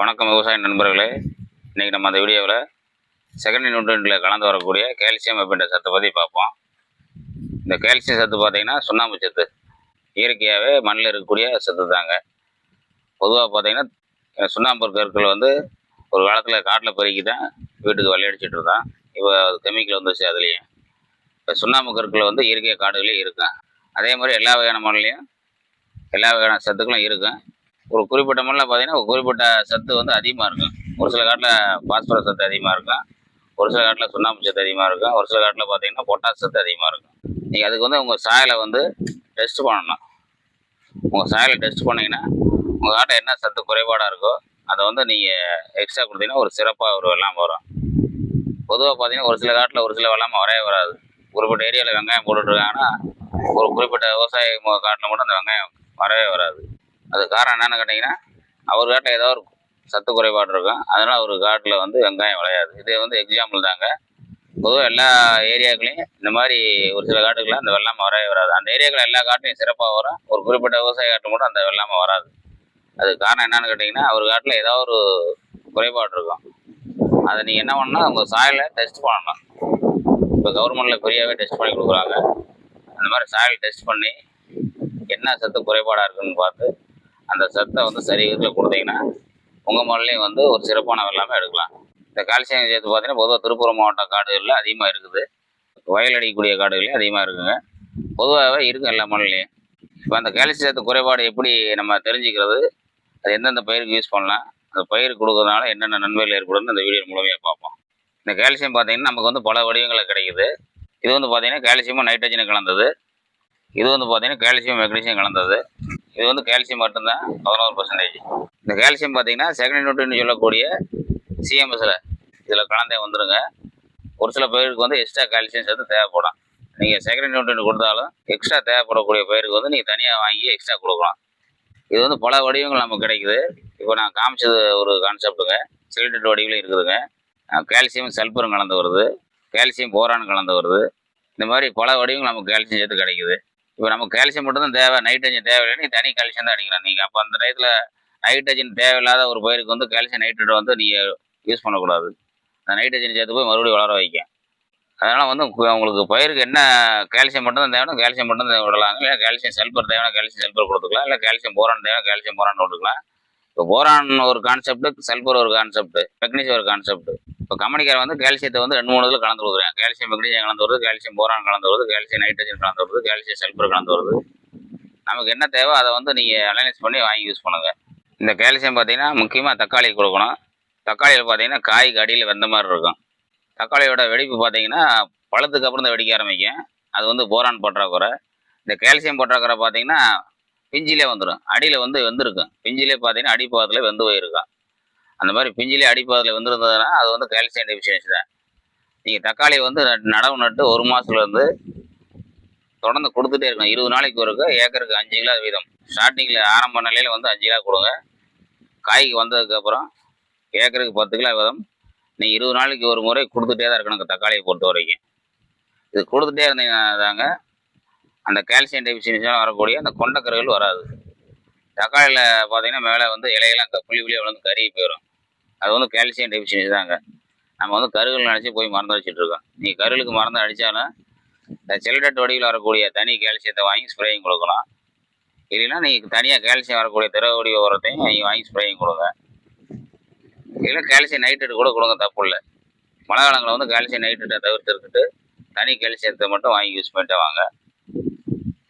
வணக்கம் விவசாய நண்பர்களே. இன்றைக்கி நம்ம அந்த வீடியோவில் செகண்ட் நியூட்ரண்ட்டில் கலந்து வரக்கூடிய கால்சியம் அப்படின்ற சத்தை பற்றி பார்ப்போம். இந்த கால்சியம் சத்து பார்த்திங்கன்னா சுண்ணாம்பு சத்து இயற்கையாகவே மண்ணில் இருக்கக்கூடிய சத்து தாங்க. பொதுவாக பார்த்திங்கன்னா சுண்ணாம்பு கற்கள் வந்து ஒரு காலத்தில் காட்டில் பெருக்கி தான் வீட்டுக்கு வெள்ளையடிச்சிட்டு இருந்தான். இப்போ கெமிக்கல் வந்துச்சு அதுலேயும் இப்போ சுண்ணாம்பு கற்கள் வந்து இயற்கை காடுகளையும் இருக்கும். அதே மாதிரி எல்லா வகையான மண்ணிலையும் எல்லா வகையான சத்துக்களும் இருக்கும். ஒரு குறிப்பிட்ட மண்ணில் பார்த்தீங்கன்னா ஒரு குறிப்பிட்ட சத்து வந்து அதிகமாக இருக்கும். ஒரு சில காட்டில் பாஸ்பரஸ் சத்து அதிகமாக இருக்கும் ஒரு சில காட்டில் சுண்ணாம்பு சத்து அதிகமாக இருக்கும். ஒரு சில காட்டில் பார்த்தீங்கன்னா பொட்டாஸ் சத்து அதிகமாக இருக்கும். நீங்கள் அதுக்கு வந்து உங்கள் சாயலை வந்து டெஸ்ட் பண்ணணும். உங்கள் சாயலை டெஸ்ட் பண்ணிங்கன்னா உங்கள் காட்டை என்ன சத்து குறைபாடாக இருக்கோ அதை வந்து நீங்கள் எக்ஸ்ட்ரா கொடுத்தீங்கன்னா ஒரு சிறப்பாக ஒரு வெள்ளாமை வரும். பொதுவாக பார்த்தீங்கன்னா ஒரு சில காட்டில் ஒரு சில வெள்ளாமை வரவே வராது. குறிப்பிட்ட ஏரியாவில் வெங்காயம் போட்டுட்ருக்காங்கன்னா ஒரு குறிப்பிட்ட விவசாய காட்டில் மட்டும் அந்த வெங்காயம் வரவே வராது. அது காரணம் என்னென்னு கேட்டிங்கன்னா அவர் காட்டில் ஏதோ ஒரு சத்து குறைபாடு இருக்கும். அதனால் அவர் காட்டில் வந்து வெங்காயம் விளையாது. இது வந்து எக்ஸாம்பிள் தாங்க. பொதுவாக எல்லா ஏரியாக்களையும் இந்த மாதிரி ஒரு சில காட்டுகளில் அந்த வெள்ளாமை வரவே வராது. அந்த ஏரியாக்கள் எல்லா காட்டிலையும் சிறப்பாக வரும். ஒரு குறிப்பிட்ட விவசாய காட்டு மட்டும் அந்த வெள்ளாமை வராது. அதுக்கு காரணம் என்னன்னு கேட்டிங்கன்னா அவர் காட்டில் ஏதோ ஒரு குறைபாடு இருக்கும். அதை நீங்கள் என்ன பண்ணணும்? உங்கள் சாயலை டெஸ்ட் பண்ணணும். இப்போ கவர்மெண்டில் ஃப்ரீயாகவே டெஸ்ட் பண்ணி கொடுக்குறாங்க. அந்த மாதிரி சாயல் டெஸ்ட் பண்ணி என்ன சத்து குறைபாடாக இருக்குன்னு பார்த்து அந்த சத்தை வந்து சரி விதத்தில் கொடுத்தீங்கன்னா உங்கள் மண்ணிலையும் வந்து ஒரு சிறப்பான வெள்ளாமை எடுக்கலாம். இந்த கால்சியம் சேர்த்து பார்த்தீங்கன்னா பொதுவாக திருப்பூர் மாவட்ட காடுகளில் அதிகமாக இருக்குது. வயல் அடிக்கக்கூடிய காடுகளையும் அதிகமாக இருக்குங்க. பொதுவாகவே இருக்கும் எல்லா மண்ணிலையும். இப்போ அந்த கால்சியம் சத்து குறைபாடு எப்படி நம்ம தெரிஞ்சுக்கிறது அது எந்தெந்த பயிருக்கு யூஸ் பண்ணலாம் அந்த பயிர் கொடுக்கறதுனால என்னென்ன நன்மைகள் ஏற்படும்னு அந்த வீடியோ மூலமாக பார்ப்போம். இந்த கால்சியம் பார்த்தீங்கன்னா நமக்கு வந்து பல வடிவங்களில் கிடைக்குது. இது வந்து பார்த்திங்கன்னா கால்சியமும் நைட்ரஜனும் கலந்தது. இது வந்து பார்த்தீங்கன்னா கால்சியம் மெக்னீசியம் கலந்தது. இது வந்து கால்சியம் மட்டும்தான் பதினோரு பர்சன்டேஜ் இந்த கால்சியம் பார்த்தீங்கன்னா செகண்ட் நியூட்ரின்னு சொல்லக்கூடிய சிஎம்எஸில் இதில் கலந்தே வந்துடுங்க ஒரு சில பயிருக்கு வந்து எக்ஸ்ட்ரா கால்சியம் சேர்த்து தேவைப்படும். நீங்கள் செகண்ட் நியூட்ரின் கொடுத்தாலும் எக்ஸ்ட்ரா தேவைப்படக்கூடிய பயிருக்கு வந்து நீங்கள் தனியாக வாங்கி எக்ஸ்ட்ரா கொடுக்கலாம். இது வந்து பல வடிவங்கள் நமக்கு கிடைக்குது. இப்போ நான் காமிச்சது ஒரு கான்செப்ட்டுங்க சிலிட்டட் வடிவிலும் இருக்குதுங்க. கால்சியம் சல்பரும் கலந்து வருது. கால்சியம் போரான் கலந்து வருது. இந்த மாதிரி பல வடிவங்கள் நமக்கு கால்சியம் சேர்த்து கிடைக்குது. இப்போ நமக்கு கால்சியம் மட்டும்தான் தேவை நைட்ரஜன் தேவையில்லை நீ தனி கால்சியம் தான் அடிக்கலாம். நீங்கள் அப்போ அந்த டயத்தில் நைட்ரஜன் தேவையில்லாத ஒரு பயிருக்கு வந்து கால்சியம் நைட்ரேட் வந்து நீங்கள் யூஸ் பண்ணக்கூடாது. அந்த நைட்ரஜன் சேர்த்து போய் மறுபடியும் வளர வைக்க அதனால் வந்து உங்களுக்கு பயிருக்கு என்ன கால்சியம் மட்டும் தான் தேவைன்னா கால்சியம் மட்டும் தான் விடலாங்க இல்லை கால்சியம் சல்பர் தேவைன்னா கால்சியம் சல்பர் கொடுத்துக்கலாம். இல்லை கால்சியம் போரான் தேவையான கால்சியம் போரான் கொடுத்துக்கலாம் இப்போ போரான் ஒரு கான்செப்ட் சல்பர் ஒரு கான்செப்ட் மெக்னீசியம் ஒரு கான்செப்ட் இப்போ கம்பெனிக்கார வந்து கால்சியத்தை வந்து ரெண்டு மூணு இதில் கலந்து கொடுக்குறேன் கால்சியம் மெக்னீசியம் கலந்து வருது கால்சியம் போரான் கலந்து வருது கால்சியம் நைட்ரஜன் கலந்து வருது கால்சியம் சல்பர் கலந்து வருது. நமக்கு என்ன தேவை அதை வந்து நீங்கள் அனலைஸ் பண்ணி வாங்கி யூஸ் பண்ணுங்கள் இந்த கால்சியம் பார்த்தீங்கன்னா முக்கியமாக தக்காளி கொடுக்கணும். தக்காளியில் பார்த்தீங்கன்னா காய்க்கு அடியில் வெந்த மாதிரி இருக்கும். தக்காளியோட வெடிப்பு பார்த்தீங்கன்னா பழத்துக்கு அப்புறம் தான் வெடிக்க ஆரம்பிக்கும். அது வந்து போரான் பற்றாக்குறை. இந்த கால்சியம் பற்றாக்குறை பார்த்தீங்கன்னா பிஞ்சிலே வந்துடும் அடியில் வந்து வெந்திருக்கும். பிஞ்சிலே பார்த்தீங்கன்னா அடிப்பாகத்தில் வெந்து போயிருக்கும். அந்த மாதிரி பிஞ்சிலே அடிப்பதில் வந்துருந்ததுன்னா அது வந்து கால்சியம் டெஃபிஷியன்சி தான். நீங்கள் தக்காளி வந்து நட்- நடவு நட்டு ஒரு மாதத்துலேருந்து தொடர்ந்து கொடுத்துட்டே இருக்கணும். இருபது நாளைக்கு ஒருக்க ஏக்கருக்கு அஞ்சு கிலோ வீதம். ஸ்டார்டிங்கில் ஆரம்ப நிலையில் வந்து அஞ்சு கிலோ கொடுங்க. காய்க்கு வந்ததுக்கப்புறம் ஏக்கருக்கு பத்து கிலோ வீதம். நீங்கள் இருபது நாளைக்கு ஒரு முறை கொடுத்துட்டே தான் இருக்கணும் தக்காளியை பொறுத்த வரைக்கும். இது கொடுத்துட்டே இருந்தீங்கன்னா தாங்க அந்த கால்சியம் டெஃபிஷியன்சியாக வரக்கூடிய அந்த கொண்டக்கருகள் வராது. தக்காளியில் பார்த்தீங்கன்னா மேலே வந்து இலையெல்லாம் க- புள்ளி புள்ளியாக விழுந்து கருகி போயிடும் அது வந்து கால்சியம் டெபிஷியன்சி தாங்க நம்ம வந்து கருகள் நினச்சி போய் மருந்து அடிச்சிட்டு இருக்கோம். நீங்கள் கருகளுக்கு மருந்து அடித்தாலும் இந்த செல்டட் வடிவில் வரக்கூடிய தனி கால்சியத்தை வாங்கி ஸ்ப்ரேயிங் கொடுக்கலாம். இல்லைன்னா நீங்கள் தனியாக கால்சியம் வரக்கூடிய திரவ வடிவ உரத்தையும் நீங்கள் வாங்கி ஸ்ப்ரேயிங் கொடுங்க. இல்லை கால்சியம் நைட்ரேட் கூட கொடுங்க தப்பு இல்லை. மழை காலங்களில் வந்து கால்சியம் நைட்ரேட்டை தவிர்த்துருக்கிட்டு தனி கால்சியத்தை மட்டும் வாங்கி யூஸ் பண்ணிட்டு வாங்க.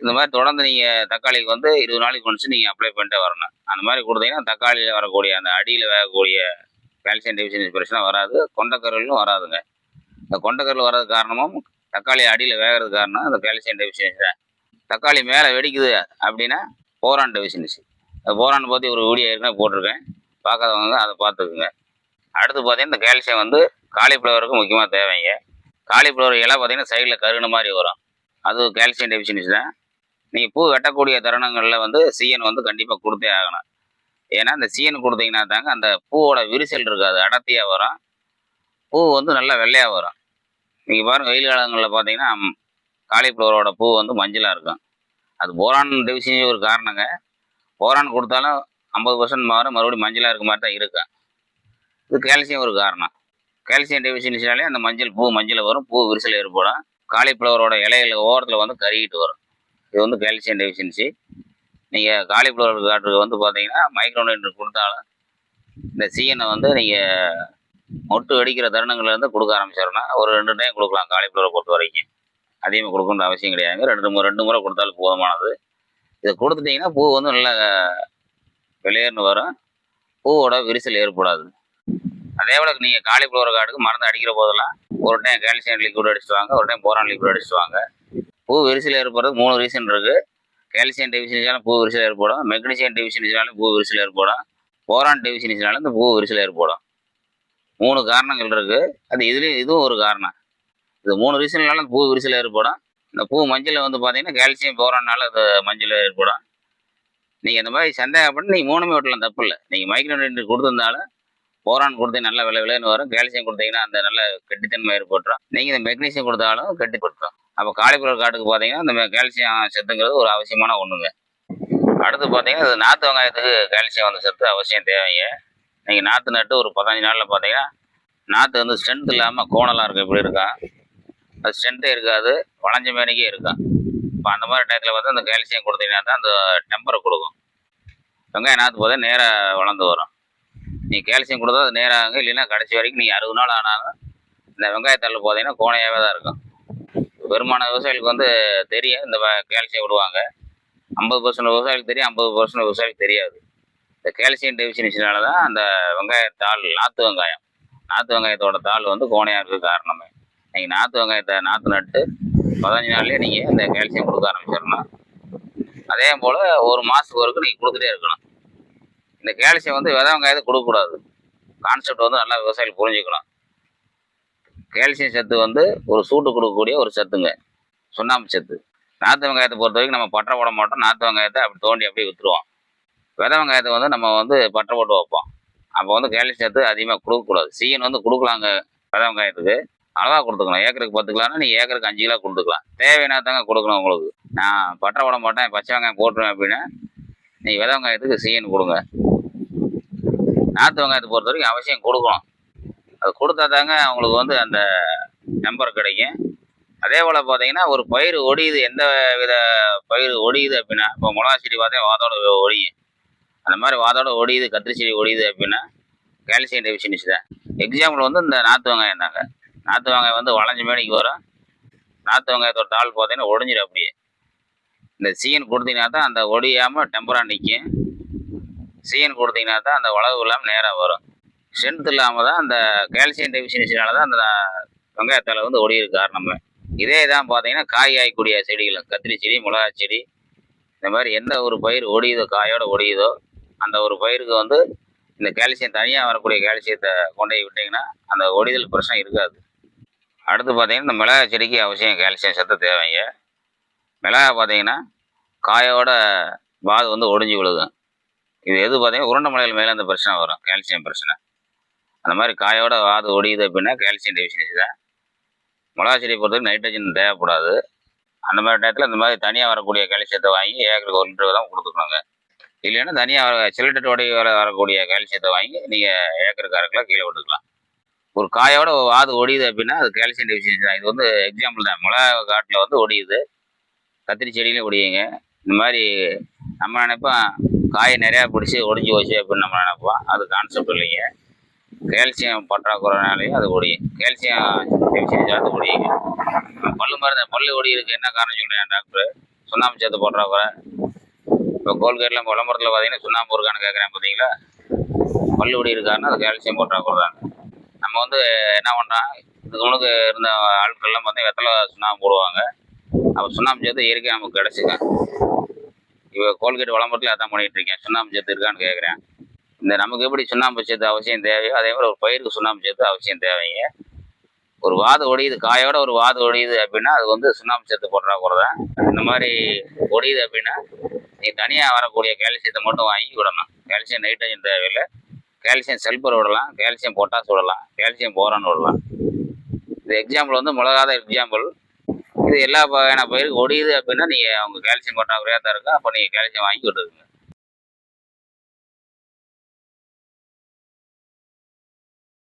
இந்த மாதிரி தொடர்ந்து நீங்கள் தக்காளிக்கு வந்து இருபது நாளைக்கு ஒன்ஸ் நீங்கள் அப்ளை பண்ணிட்டே வரணும். அந்த மாதிரி கொடுத்தீங்கன்னா தக்காளியில் வரக்கூடிய அந்த அடியில் வேகக்கூடிய கால்சியம் டெஃபிஷியன்சி பிரச்சனை வராது. கொண்டக்கருளும் வராதுங்க. இந்த கொண்டக்கருள் வர்றது காரணமும் தக்காளி அடியில் வேகிறது காரணம் அந்த கால்சியம் டெஃபிஷியன்சி தான். தக்காளி மேலே வெடிக்குது அப்படின்னா போரான் டெஃபிஷியன்சி அந்த போரான் பற்றி ஒரு வீடியோ ஏற்கனவே போட்டிருக்கேன். பார்க்காதவங்க அதை பார்த்துக்குங்க. அடுத்து பார்த்தீங்கன்னா இந்த கால்சியம் வந்து காலிஃப்ளவருக்கு முக்கியமாக தேவைங்க. காலிஃப்ளவர் இலை பார்த்தீங்கன்னா சைடில் கருகுன மாதிரி வரும். அது கால்சியம் டெஃபிஷியன்சி தான். நீங்கள் பூ வெட்டக்கூடிய தருணங்களில் வந்து சிஎன் வந்து கண்டிப்பாக கொடுத்தே ஆகணும். ஏன்னா இந்த சீனு கொடுத்தீங்கன்னா தாங்க அந்த பூவோட விரிசல் இருக்காது அடர்த்தியாக வரும். பூ வந்து நல்லா வெள்ளையாக வரும். நீங்கள் பாருங்க வெயில் காலங்களில் பார்த்தீங்கன்னா காலிஃப்ளவரோட பூ வந்து மஞ்சளாக இருக்கும். அது போரான் டெஃபிஷியன்சி ஒரு காரணங்க. போரான் கொடுத்தாலும் ஐம்பது பர்சன்ட் மாறும் மறுபடியும் மஞ்சளாக இருக்க மாதிரி தான் இருக்கும் இது கால்சியம் ஒரு காரணம். கால்சியம் டெஃபிஷியன்சினாலே அந்த மஞ்சள் பூ மஞ்சள் வரும் பூ விரிசல் ஏற்படும். காலிஃப்ளவரோட இலையில ஓரத்தில் வந்து கருகிட்டு வரும். இது வந்து கால்சியம் டெஃபிஷியன்சி நீங்கள் காலிஃப்ளவர் காட்டுக்கு வந்து பார்த்தீங்கன்னா மைக்ரோநைட்ரேட் கொடுத்தாலும் இந்த சீயனை வந்து நீங்கள் மொட்டு வெடிக்கிற தருணங்கள்லேருந்து கொடுக்க ஆரம்பிச்சிடணும்னா ஒரு ரெண்டு டைம் கொடுக்கலாம் காலிஃப்ளவரை பொறுத்த வரைக்கும். அதிகமாக கொடுக்கணுன்ற அவசியம் கிடையாது ரெண்டு முறை ரெண்டு முறை கொடுத்தாலும் போதுமானது. இதை கொடுத்துட்டிங்கன்னா பூ வந்து நல்லா வெளியேறுன்னு வரும். பூவோட விரிசல் ஏற்படாது. அதே போல் நீங்கள் காலிஃப்ளவர் காட்டுக்கு மருந்து அடிக்கிற போதெல்லாம் ஒரு டைம் கால்சியம் லிக்விட் அடிச்சுட்டு வாங்க ஒரு டைம் போரான் லிக்விட் அடிச்சுட்டு வாங்க. பூ விரிசல் ஏற்படுறது மூணு ரீசன் இருக்குது கால்சியம் டெபிஷியன்ஸ்னாலும் பூ விரிசல் ஏற்படும் மெக்னீசியம் டெபிஷியன்ஸ்னாலும் பூ விரிசல் ஏற்படும் போரான் டெபிஷியன்ஸ்னாலும் இந்த பூ விரிசல் ஏற்படும். மூணு காரணங்கள் இருக்குது அது இதுலேயும் இதுவும் ஒரு காரணம். இது மூணு ரீசன்னாலும் பூ விரிசல் ஏற்படும். இந்த பூ மஞ்சள் வந்து பார்த்தீங்கன்னா கால்சியம் போரானால அது மஞ்சள் ஏற்படும். நீங்கள் இந்த மாதிரி சந்தேகப்பட்டு நீங்கள் மூணுமே விட்டலாம் தப்பு இல்லை நீங்கள் மைக்ரோநியூட்ரியன்ட் கொடுத்துருந்தாலும் போரான் கொடுத்து நல்ல விலை விலைன்னு வரும். கால்சியம் கொடுத்தீங்கன்னா அந்த நல்ல கெட்டித்தன்மை ஏற்பட்டுரும். நீங்கள் இந்த மெக்னீசியம் கொடுத்தாலும் கெட்டிப்படுத்தும் அப்போ காலிஃப்ளவர் காட்டுக்கு பார்த்தீங்கன்னா இந்த கால்சியம் சத்துங்கிறது ஒரு அவசியமான ஒன்றுங்க அடுத்து பார்த்தீங்கன்னா இது நாற்று வெங்காயத்துக்கு கால்சியம் வந்து சத்து அவசியம் தேவைங்க. நீங்கள் நாற்று நட்டு ஒரு பதினஞ்சு நாளில் பார்த்தீங்கன்னா நாற்று வந்து ஸ்ட்ரென்த் இல்லாமல் கோணலாம் இருக்கும். இப்படி இருக்கும் அது ஸ்ட்ரென்த்தே இருக்காது. வளைஞ்ச மேனிக்கே இருக்கும் இப்போ அந்த மாதிரி டயத்தில் பார்த்தா அந்த கால்சியம் கொடுத்தீங்கன்னா தான் அந்த டெம்பரை கொடுக்கும். வெங்காயம் நாற்று பார்த்தா நேராக வளர்ந்து வரும். நீங்கள் கால்சியம் கொடுத்தா அது நேராக இல்லைன்னா கடைசி வரைக்கும் நீங்கள் அறுபது நாள் ஆனாலும் இந்த வெங்காயத்தள்ளு பார்த்தீங்கன்னா கோணையாகவே தான் இருக்கும். பெரும்பாலான விவசாயிகளுக்கு வந்து தெரியும் இந்த வ- கால்சியம் விடுவாங்க. ஐம்பது பர்சன்ட் விவசாயிகளுக்கு தெரியும். ஐம்பது பர்சன்ட் விவசாயிகளுக்கு தெரியாது. இந்த கால்சியம் டெபிஷியன்சினால தான் அந்த வெங்காயத்தாள் நாற்று வெங்காயம். நாற்று வெங்காயத்தோட தாள் வந்து கோணையாக இருக்க காரணமே. நீங்கள் நாற்று வெங்காயத்தை நாற்று நட்டு பதினஞ்சு நாள்லேயே நீங்கள் இந்த கால்சியம் கொடுக்க ஆரம்பிச்சிடணும். அதே போல் ஒரு மாதத்துக்கு வரைக்கும் நீங்கள் கொடுத்துட்டே இருக்கணும். இந்த கால்சியம் வந்து விதவங்க வெங்காயத்தை கொடுக்கக்கூடாது. கான்செப்ட் வந்து நல்லா விவசாயிகள் புரிஞ்சுக்கணும் கால்சியம் சத்து வந்து ஒரு சூட்டு கொடுக்கக்கூடிய ஒரு சத்துங்க. சுண்ணாம்பு சத்து. நாற்று வெங்காயத்தை பொறுத்த வரைக்கும் நம்ம பட்டை போட மாட்டோம். நாற்று வெங்காயத்தை அப்படி தோண்டி அப்படியே விற்றுருவோம் வித வெங்காயத்தை வந்து நம்ம வந்து பட்டை போட்டு வைப்போம். அப்போ வந்து கால்சியம் சத்து அதிகமாக கொடுக்கக்கூடாது. சீன் வந்து கொடுக்கலாங்க வித வெங்காயத்துக்கு. அளவாக கொடுத்துக்கலாம். ஏக்கருக்கு பத்து கிலோனா நீங்கள் ஏக்கருக்கு அஞ்சு கிலோ கொடுத்துக்கலாம். தேவையான தாங்க கொடுக்கணும் உங்களுக்கு. நான் பட்டை போட மாட்டேன் பச்சை வெங்காயம் போட்டுருவேன் அப்படின்னா நீங்கள் வித வெங்காயத்துக்கு சீன் கொடுங்க. நாற்று வெங்காயத்தை பொறுத்த வரைக்கும் அவசியம் கொடுக்கணும். அது கொடுத்தா தாங்க அவங்களுக்கு வந்து அந்த நம்பர் கிடைக்கும். அதே போல் பார்த்தீங்கன்னா ஒரு பயிர் ஒடியுது எந்த வித பயிர் ஒடியுது அப்படின்னா இப்போ மிளகா செடி பார்த்தீங்கன்னா வாதோட ஒடியும். அந்த மாதிரி வாதோட ஒடியுது கத்திரி செடி ஒடியுது அப்படின்னா கால்சியம் டெபிஷியன்சி தான் எக்ஸாம்பிள் வந்து இந்த நாற்று வெங்காயம் தாங்க. நாற்று வெங்காயம் வந்து வளைஞ்ச மேனிக்கு வரும். நாற்று வெங்காயத்தோட தாள் பார்த்தீங்கன்னா ஒடிஞ்சிடும் அப்படியே. இந்த சீன் கொடுத்தீங்கன்னா தான் அந்த ஒடியாமல் டெம்பராக நிற்கும் சீன் கொடுத்தீங்கன்னா தான் அந்த வளவு இல்லாமல் நேராக வரும். ஸ்ட்ரென்த் இல்லாமல் தான் அந்த கால்சியம் டெஃபிஷியன்சினால தான் அந்த வெங்காயத்தால் வந்து ஒடியிரு காரணமே. இதே தான் பார்த்தீங்கன்னா காய் காய்க்கூடிய செடிகள் கத்திரி செடி மிளகா செடி இந்த மாதிரி எந்த ஒரு பயிர் ஒடியுதோ காயோட ஒடியுதோ அந்த ஒரு பயிருக்கு வந்து இந்த கால்சியம் தனியாக வரக்கூடிய கால்சியத்தை கொண்டு போய் விட்டிங்கன்னா அந்த ஒடிதல் பிரச்சனை இருக்காது. அடுத்து பார்த்தீங்கன்னா இந்த மிளகா செடிக்கு அவசியம் கால்சியம் சத்து தேவைங்க. மிளகா பார்த்தீங்கன்னா காயோட பாது வந்து ஒடிஞ்சு விழுகும் இது எது பார்த்தீங்கன்னா உருண்டை மலைகள் மேலே அந்த பிரச்சனை வரும் கால்சியம் பிரச்சனை. அந்த மாதிரி காயோட வாது ஒடியுது அப்படின்னா கால்சியம் டெஃபிஷியன்சி தான். மிளகா செடியை பொறுத்தவரைக்கும் நைட்ரஜன் தேவைப்படாது. அந்த மாதிரி டயத்தில் இந்த மாதிரி தனியாக வரக்கூடிய கால்சியத்தை வாங்கி ஏக்கருக்கு ஒரு லிட்டர் தான் கொடுத்துக்கணுங்க. இல்லைன்னா தனியாக வர உடைய வர வரக்கூடிய கால்சியத்தை வாங்கி நீங்கள் ஏக்கருக்கு அரை கிலோ கீழே விட்டுக்கலாம். ஒரு காயோட வாது ஒடியுது அப்படின்னா அது கால்சியம் டெஃபிஷியன்சி தான். இது வந்து எக்ஸாம்பிள் தான். மிளகா காட்டில் வந்து ஒடியுது. கத்திரி செடியிலையும் ஒடியுங்க. இந்த மாதிரி நம்ம நினைப்போம் காய் நிறையா பிடிச்சி ஒடிஞ்சு போச்சு அப்படின்னு நம்ம நினைப்போம். அது கான்செப்ட் இல்லைங்க. கால்சியம் பற்றாக்குறைனாலையும் அது ஒடியும். கால்சியம் டெஃபிஷியன்சி அது ஒடியுங்க. பல்லு மருந்து பல்லு ஒடியிருக்கு என்ன காரணம் சொல்கிறேன் டாக்டர் சுண்ணாம்பு சேர்த்து பற்றாக்குறை. இப்போ கோல்கேட்டில் விளம்பரத்தில் பார்த்தீங்கன்னா சுண்ணாம்பு இருக்கான்னு கேட்குறேன் பார்த்தீங்களா? பல்லு ஒடி இருக்காருன்னா அது கால்சியம் பற்றாக்குறை தாங்க. நம்ம வந்து என்ன பண்ணுறோம் இதுக்கு முன்னுக்கு இருந்த ஆட்கள்லாம் பார்த்தீங்கன்னா வெத்தலை சுண்ணாம்பு போடுவாங்க. அப்போ சுண்ணாம்பு சேர்த்து இயற்கை நமக்கு கிடச்சிங்க இப்போ கோல்கேட் விளம்பரத்தில் அதான் பண்ணிகிட்டு இருக்கேன். சுண்ணாம்பு சேர்த்து இருக்கான்னு கேட்குறேன் இந்த நமக்கு எப்படி சுண்ணாம்பு சேர்த்து அவசியம் தேவையோ அதே மாதிரி ஒரு பயிருக்கு சுண்ணாம்பு சேர்த்து அவசியம் தேவைங்க. ஒரு வாது ஒடியுது காயோட ஒரு வாது ஒடியுது அப்படின்னா அது வந்து சுண்ணாம்பு சேர்த்து போடுறாக்குற தான் இந்த மாதிரி ஒடியுது அப்படின்னா நீ தனியாக வரக்கூடிய கால்சியத்தை மட்டும் வாங்கி விடணும். கால்சியம் நைட்ரஜன் தேவையில்லை. கால்சியம் சல்பர் விடலாம் கால்சியம் பொட்டாஸ் விடலாம் கால்சியம் போரான் விடலாம். இந்த எக்ஸாம்பிள் வந்து மிளகாத எக்ஸாம்பிள். இது எல்லா வகையான பயிருக்கு ஒடியுது அப்படின்னா நீங்கள் அவங்க கால்சியம் பற்றாக்குறையாக தான் இருக்கும். அப்போ நீங்கள் கால்சியம் வாங்கி விட்டுருங்க